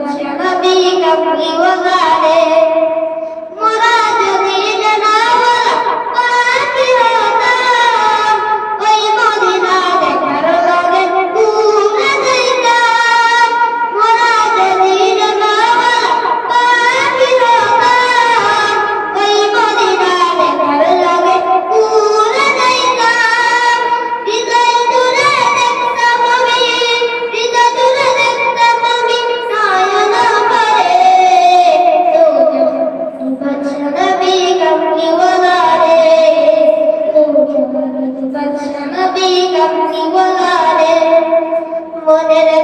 बच्चे नबी का भी Wagare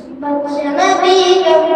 Shall I be a